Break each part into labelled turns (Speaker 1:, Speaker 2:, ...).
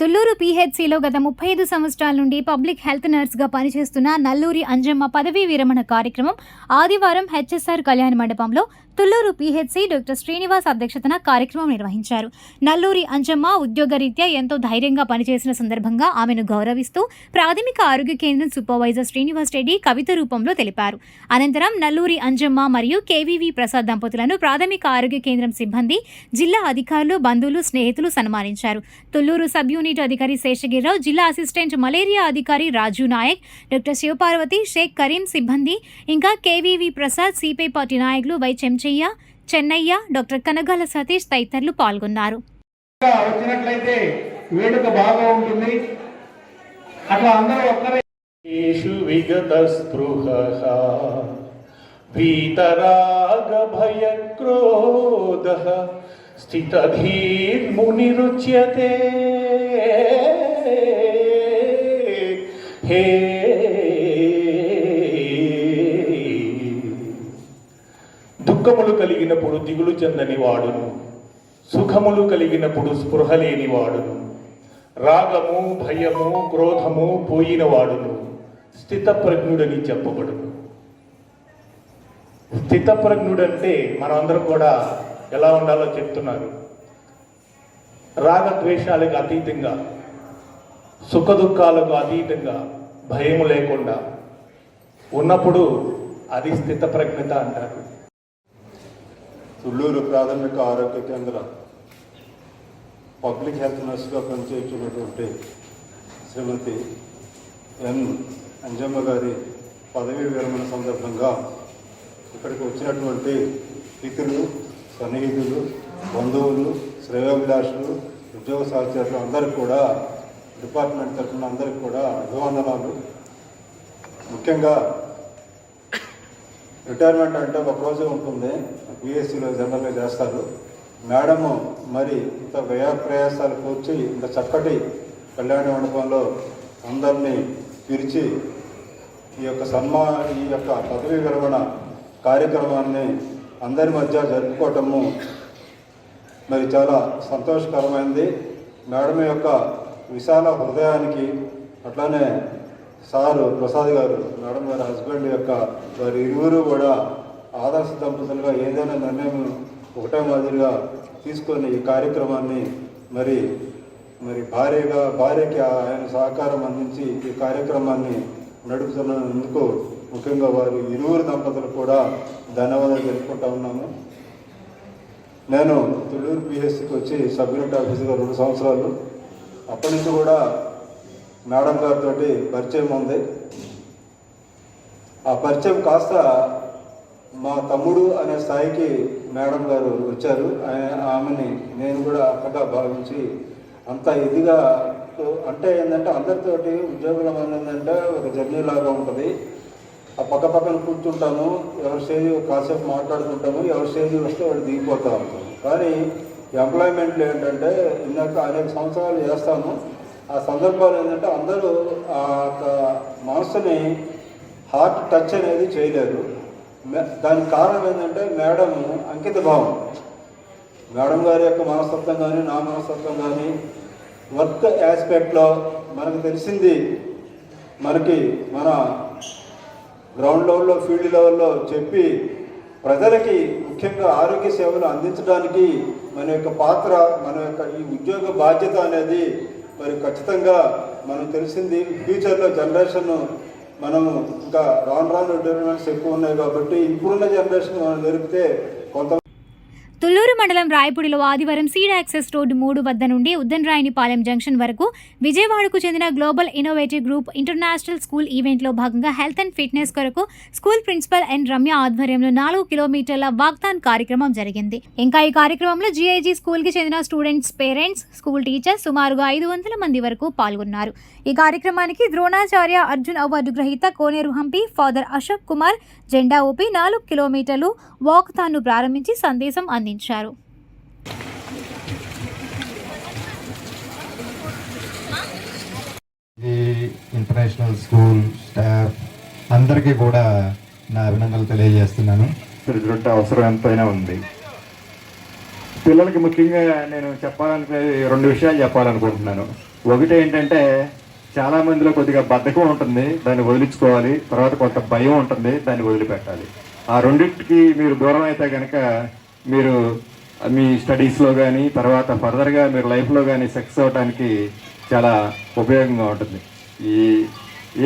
Speaker 1: తుళ్ళూరు పీహెచ్సిలో గత ముప్పై ఐదు సంవత్సరాల నుండి పబ్లిక్ హెల్త్ నర్స్గా పనిచేస్తున్న నల్లూరి అంజమ్మ పదవీ విరమణ కార్యక్రమం ఆదివారం హెచ్ఎస్ఆర్ కళ్యాణ మండపంలో తుళ్ళూరు పీహెచ్సి డాక్టర్ శ్రీనివాస్ అధ్యక్షతన కార్యక్రమం నిర్వహించారు. నల్లూరి అంజమ్మ ఉద్యోగరీత్యా ఎంతో ధైర్యంగా పనిచేసిన సందర్భంగా ఆమెను గౌరవిస్తూ ప్రాథమిక ఆరోగ్య కేంద్రం సూపర్వైజర్ శ్రీనివాస్ రెడ్డి కవిత రూపంలో తెలిపారు. అనంతరం నల్లూరి అంజమ్మ మరియు కేవీవి ప్రసాద్ దంపతులను ప్రాథమిక ఆరోగ్య కేంద్రం సిబ్బంది జిల్లా అధికారులు బంధువులు స్నేహితులు సన్మానించారు. తుళ్ళూరు సబ్ యూనిట్ అధికారి శేషగిరిరావు జిల్లా అసిస్టెంట్ మలేరియా అధికారి రాజు నాయక్ డాక్టర్ శివపార్వతి షేక్ కరీం సిబ్బంది ఇంకా కేవీవి ప్రసాద్ సిపై పార్టీ నాయకులు వై చెంచయ్య చెన్నయ్య డాక్టర్ కనగాల సతీష్ తదితరులు పాల్గొన్నారు
Speaker 2: ఇంకా వచ్చినట్లయితే వేడుక బాగా ఉంటుంది అట్లా అందరూ ఒక్కరే
Speaker 3: येषु विगतस्पृहः वीतरागभयक्रोधः स्थितधीर्मुनिरुच्यते హే. దుఃఖములు కలిగినప్పుడు దిగులు చెందని వాడును. సుఖములు కలిగినప్పుడు స్పృహ లేని వాడును. రాగము భయము క్రోధము పోయిన వాడును. స్థితప్రజ్ఞుడని చెప్పబడును. స్థితప్రజ్ఞుడంటే మనమందరం కూడా ఎలా ఉండాలో చెప్తున్నారు. రాగద్వేషాలకు అతీతంగా సుఖ దుఃఖాలకు అతీతంగా భయం లేకుండా ఉన్నప్పుడు అది స్థితప్రజ్ఞత అంటారు.
Speaker 4: తుళ్ళూరు ప్రాథమిక ఆరోగ్య కేంద్రం పబ్లిక్ హెల్త్ నర్స్గా పనిచేస్తున్నటువంటి శ్రీమతి ఎన్ అంజమ్మ గారి పదవీ విరమణ సందర్భంగా ఇక్కడికి వచ్చినటువంటి మిత్రులు సన్నిహితులు బంధువులు శ్రేయోభిలాషులు ఉద్యోగ సహచరులు అందరికీ కూడా డిపార్ట్మెంట్ తరఫున అందరికీ కూడా అభివందనాలు. ముఖ్యంగా రిటైర్మెంట్ అంటే ఒక రోజే ఉంటుంది. పిఎస్సిలో జనరల్గా చేస్తారు. మేడము మరి ఇంత వ్యయ ప్రయాసాలు కూర్చి ఇంత చక్కటి కళ్యాణ మండపంలో అందరినీ పిలిచి ఈ యొక్క సన్మా ఈ యొక్క పదవీ విరమణ కార్యక్రమాన్ని అందరి మధ్య జరుపుకోవటము మరి చాలా సంతోషకరమైంది. మేడం యొక్క విశాల హృదయానికి అట్లానే సారు ప్రసాద్ గారు మేడం గారి హస్బెండ్ యొక్క వారి ఇరువురు కూడా ఆదర్శ దంపతులుగా ఏదైనా నిర్ణయం ఒకటే మాదిరిగా తీసుకొని ఈ కార్యక్రమాన్ని మరి మరి భార్యగా భార్యకి ఆయన సహకారం అందించి ఈ కార్యక్రమాన్ని నడుపుతున్నందుకు ముఖ్యంగా వారి ఇరువురు దంపతులు కూడా ధన్యవాదాలు తెలుపుకుంటా ఉన్నాము. నేను తుళ్ళూరు పిహెచ్సికి వచ్చి సబ్ యూనిట్ ఆఫీసర్గా రెండు సంవత్సరాలు. అప్పటి నుంచి కూడా మేడం గారితో పరిచయం ఉంది. ఆ పరిచయం కాస్త మా తమ్ముడు అనే స్థాయికి మేడం గారు వచ్చారు. ఆయన- ఆమెని నేను కూడా అక్కగా భావించి అంత ఇదిగా అంటే ఏంటంటే అందరితోటి ఉద్యోగులం ఏంటంటే ఒక జర్నీ లాగా ఉంటుంది. ఆ పక్క పక్కన కూర్చుంటాము ఎవరి స్టేజ్ కాసేపు మాట్లాడుకుంటాము ఎవరి స్టేజ్ వస్తే వాడు దిగిపోతూ ఉంటాను కానీ ఎంప్లాయ్మెంట్లు ఏంటంటే ఇందాక అనేక సంవత్సరాలు చేస్తాను. ఆ సందర్భాలు ఏంటంటే అందరూ ఆ యొక్క మనసుని హార్ట్ టచ్ అనేది చేయలేరు మే- దానికి కారణం ఏంటంటే మేడం అంకిత భావం. మేడం గారి యొక్క మనస్తత్వం కానీ నా మనస్తత్వం కానీ వర్క్ ఆస్పెక్ట్లో మనకు తెలిసింది మనకి మన గ్రౌండ్ లెవెల్లో ఫీల్డ్ లెవెల్లో చెప్పి ప్రజలకి ముఖ్యంగా ఆరోగ్య సేవలు అందించడానికి మన యొక్క పాత్ర మన యొక్క ఈ ఉద్యోగ బాధ్యత అనేది మరి ఖచ్చితంగా మనం తెలిసింది. ఫ్యూచర్లో జనరేషన్ మనం ఇంకా రాను రాను డెవలప్మెంట్స్ ఎక్కువ ఉన్నాయి కాబట్టి ఇప్పుడున్న జనరేషన్ మనం జరిపితే కొంత
Speaker 1: తుళ్ళూరు మండలం రాయపూడిలో ఆదివారం సీడ్ యాక్సెస్ రోడ్డు మూడు వద్ద నుండి ఉద్దనరాయనిపాలెం జంక్షన్ వరకు విజయవాడకు చెందిన global innovative group international school ఈవెంట్లో భాగంగా హెల్త్ అండ్ ఫిట్నెస్ కొరకు స్కూల్ ప్రిన్సిపల్ ఎన్ రమ్య ఆధ్వర్యంలో నాలుగు కిలోమీటర్ల వాగ్దాన్ కార్యక్రమం జరిగింది. ఇంకా ఈ కార్యక్రమంలో జీఐజీ స్కూల్కి చెందిన స్టూడెంట్స్ పేరెంట్స్ స్కూల్ టీచర్స్ సుమారుగా ఐదు వందల మంది వరకు పాల్గొన్నారు. ఈ కార్యక్రమానికి ద్రోణాచార్య అర్జున్ అవార్డు గ్రహీత కోనేరు హంపి ఫాదర్ అశోక్ కుమార్ జెండా ఊపి నాలుగు కిలోమీటర్లు వాక్ ప్రారంభించి సందేశం అందించారు.
Speaker 5: స్పందించారు ఇంటర్నేషనల్ స్కూల్ స్టాఫ్ అందరికీ కూడా నా అభినందనలు తెలియజేస్తున్నాను.
Speaker 6: తిరుగుతుంటే అవసరం ఎంతైనా ఉంది. పిల్లలకి ముఖ్యంగా నేను చెప్పాలనుకునేది రెండు విషయాలు చెప్పాలనుకుంటున్నాను. ఒకటి ఏంటంటే చాలా మందిలో కొద్దిగా బద్ధకం ఉంటుంది దాన్ని వదిలించుకోవాలి. తర్వాత కొంత భయం ఉంటుంది దాన్ని వదిలిపెట్టాలి. ఆ రెండింటికి మీరు దూరం అయితే కనుక మీరు మీ స్టడీస్లో కానీ తర్వాత ఫర్దర్గా మీరు లైఫ్లో కానీ సక్సెస్ అవ్వడానికి చాలా ఉపయోగంగా ఉంటుంది. ఈ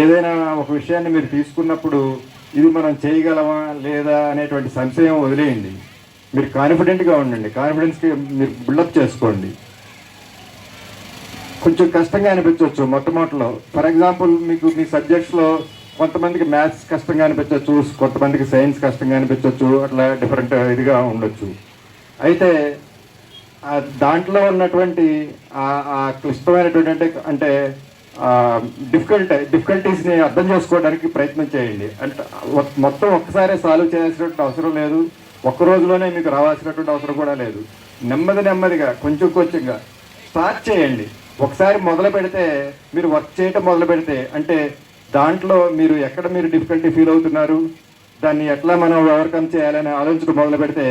Speaker 6: ఏదైనా ఒక విషయాన్ని మీరు తీసుకున్నప్పుడు ఇది మనం చేయగలమా లేదా అనేటువంటి సంశయం వదిలేయండి. మీరు కాన్ఫిడెంట్గా ఉండండి. కాన్ఫిడెన్స్కి మీరు బిల్డప్ చేసుకోండి. కొంచెం కష్టంగా అనిపించవచ్చు మొట్టమొదటిలో. ఫర్ ఎగ్జాంపుల్ మీకు మీ సబ్జెక్ట్స్లో కొంతమందికి మ్యాథ్స్ కష్టంగా అనిపించవచ్చు కొంతమందికి సైన్స్ కష్టంగా అనిపించవచ్చు అట్లా డిఫరెంట్ ఇదిగా ఉండొచ్చు. అయితే దాంట్లో ఉన్నటువంటి ఆ- క్లిష్టమైనటువంటి అంటే అంటే డిఫికల్ట్ డిఫికల్టీస్ని అర్థం చేసుకోవడానికి ప్రయత్నం చేయండి. అంటే మొత్తం ఒక్కసారే సాల్వ్ చేయాల్సినటువంటి అవసరం లేదు. ఒక్క రోజులోనే మీకు రావాల్సినటువంటి అవసరం కూడా లేదు. నెమ్మది నెమ్మదిగా కొంచెం కొంచెంగా స్టార్ట్ చేయండి. ఒకసారి మొదలు పెడితే మీరు వర్క్ చేయటం మొదలు పెడితే అంటే దాంట్లో మీరు ఎక్కడ మీరు డిఫికల్టీ ఫీల్ అవుతున్నారు? దాన్ని ఎట్లా మనం ఓవర్కమ్ చేయాలని ఆలోచించడం మొదలు పెడితే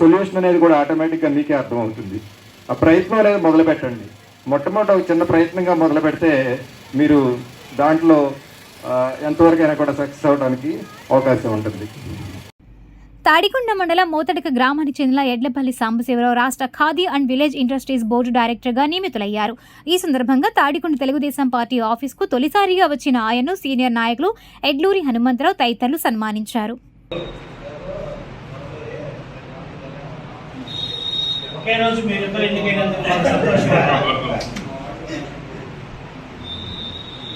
Speaker 6: సొల్యూషన్ అనేది కూడా ఆటోమేటిక్గా మీకే అర్థమవుతుంది. ఆ ప్రయత్నం అనేది మొదలు పెట్టండి. మొట్టమొదటి ఒక చిన్న ప్రయత్నంగా మొదలు పెడితే మీరు దాంట్లో ఎంతవరకైనా కూడా సక్సెస్ అవడానికి అవకాశం ఉంటుంది.
Speaker 1: తాడికొండ మండలం మోతడిక గ్రామానికి చెందిన ఎడ్లపల్లి సాంబశివరావు రాష్ట్ర Khadi and village industries board డైరెక్టర్గా నియమితులయ్యారు. ఈ సందర్భంగా తాడికొండ తెలుగుదేశం పార్టీ ఆఫీస్కు తొలిసారిగా వచ్చిన ఆయన్ను సీనియర్ నాయకులు ఎడ్లూరి హనుమంతరావు తదితరులు సన్మానించారు.
Speaker 7: ఒకే రోజు మీరిద్దరు ఎన్నికైనందుకు సంతోషంగా